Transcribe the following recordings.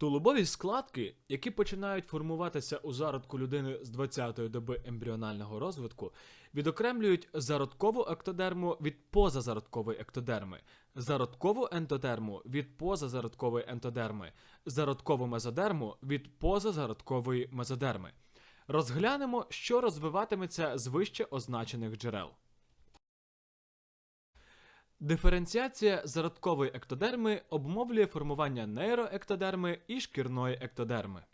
Тулубові складки, які починають формуватися у зародку людини з 20-ї доби ембріонального розвитку, відокремлюють зародкову ектодерму від позазародкової ектодерми, зародкову ендодерму від позазародкової ендодерми, зародкову мезодерму від позазародкової мезодерми. Розглянемо, що розвиватиметься з вище означених джерел. Диференціація зародкової ектодерми обумовлює формування нейроектодерми і шкірної ектодерми.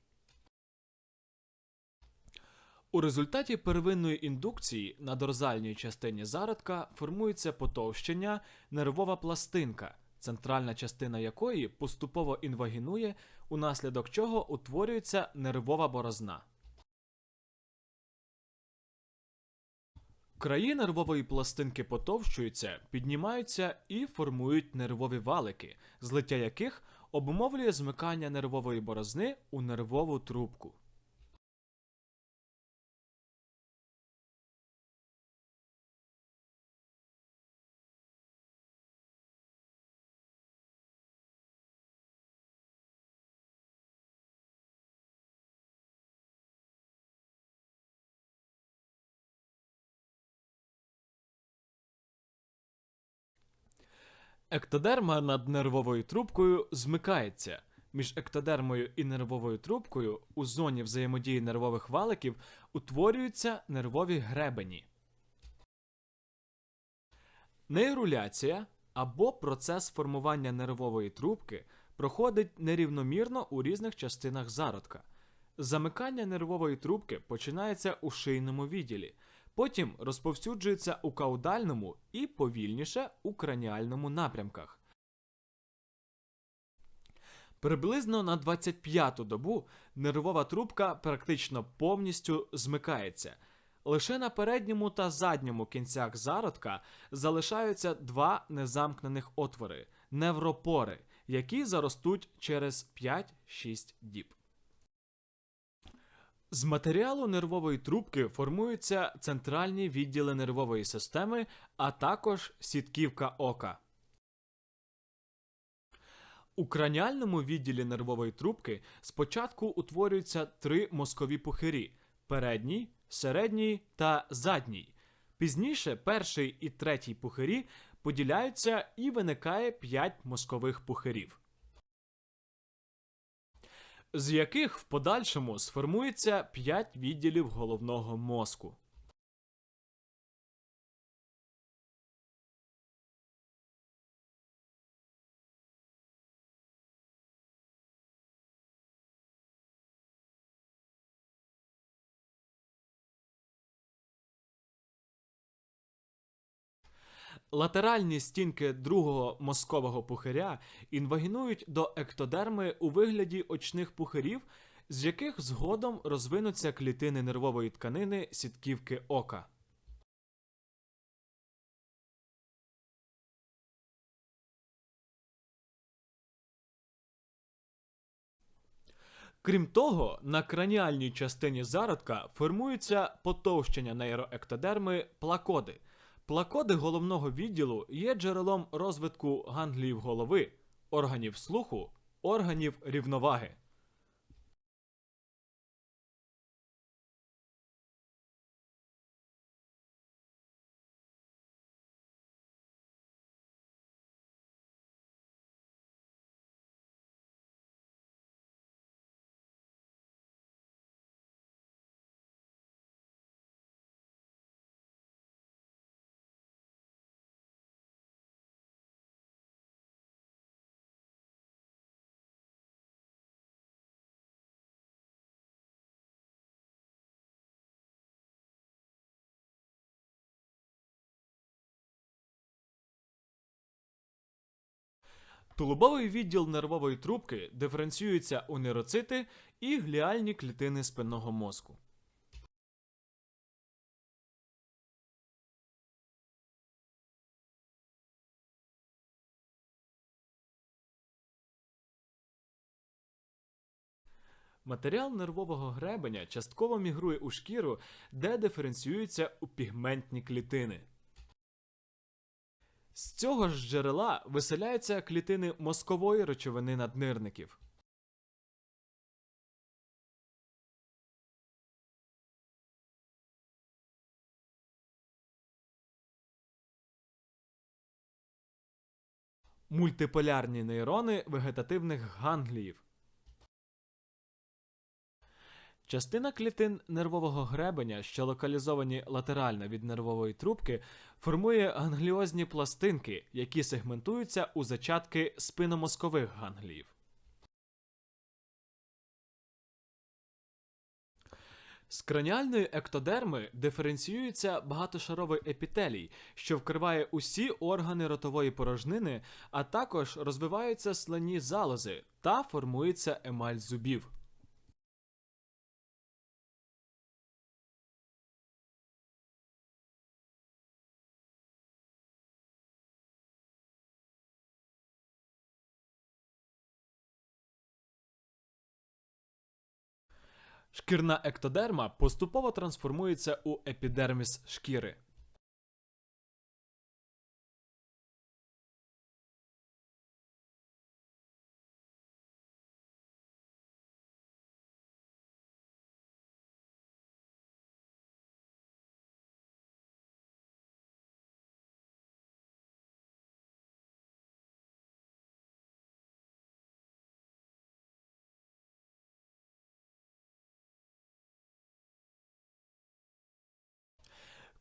У результаті первинної індукції на дорзальній частині зародка формується потовщення нервова пластинка, центральна частина якої поступово інвагінує, унаслідок чого утворюється нервова борозна. Краї нервової пластинки потовщуються, піднімаються і формують нервові валики, злиття яких обумовлює змикання нервової борозни у нервову трубку. Ектодерма над нервовою трубкою змикається. Між ектодермою і нервовою трубкою у зоні взаємодії нервових валиків утворюються нервові гребені. Нейруляція або процес формування нервової трубки проходить нерівномірно у різних частинах зародка. Замикання нервової трубки починається у шийному відділі, потім розповсюджується у каудальному і повільніше у краніальному напрямках. Приблизно на 25-ту добу нервова трубка практично повністю змикається. Лише на передньому та задньому кінцях зародка залишаються два незамкнених отвори невропори, які заростуть через 5-6 діб. З матеріалу нервової трубки формуються центральні відділи нервової системи, а також сітківка ока. У краніальному відділі нервової трубки спочатку утворюються три мозкові пухирі передній, середній та задній. Пізніше перший і третій пухирі поділяються і виникає п'ять мозкових пухирів з яких в подальшому сформується 5 відділів головного мозку. Латеральні стінки другого мозкового пухиря інвагінують до ектодерми у вигляді очних пухирів, з яких згодом розвинуться клітини нервової тканини сітківки ока. Крім того, на краніальній частині зародка формуються потовщення нейроектодерми плакоди. Плакоди головного відділу є джерелом розвитку ганглів голови, органів слуху, органів рівноваги. Тулубовий відділ нервової трубки диференціюється у нейроцити і гліальні клітини спинного мозку. Матеріал нервового гребеня частково мігрує у шкіру, де диференціюється у пігментні клітини. З цього ж джерела виселяються клітини мозкової речовини наднирників. Мультиполярні нейрони вегетативних гангліїв. Частина клітин нервового гребеня, що локалізовані латерально від нервової трубки, формує гангліозні пластинки, які сегментуються у зачатки спиномозкових гангліїв. З краніальної ектодерми диференціюється багатошаровий епітелій, що вкриває усі органи ротової порожнини, а також розвиваються слинні залози та формується емаль зубів. Шкірна ектодерма поступово трансформується у епідерміс шкіри.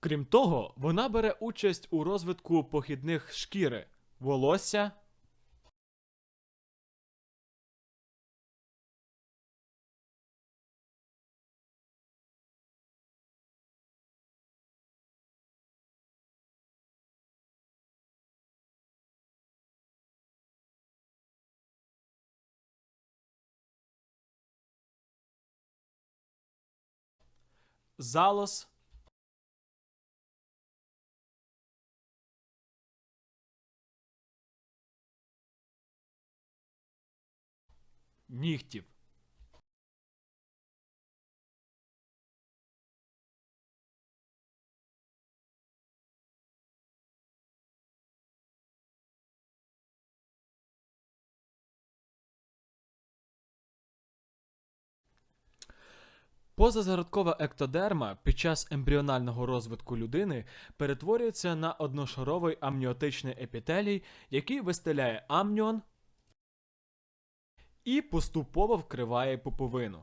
Крім того, вона бере участь у розвитку похідних шкіри, волосся. Залоз нігтів. Позазародкова ектодерма під час ембріонального розвитку людини перетворюється на одношаровий амніотичний епітелій, який вистеляє амніон і поступово вкриває пуповину.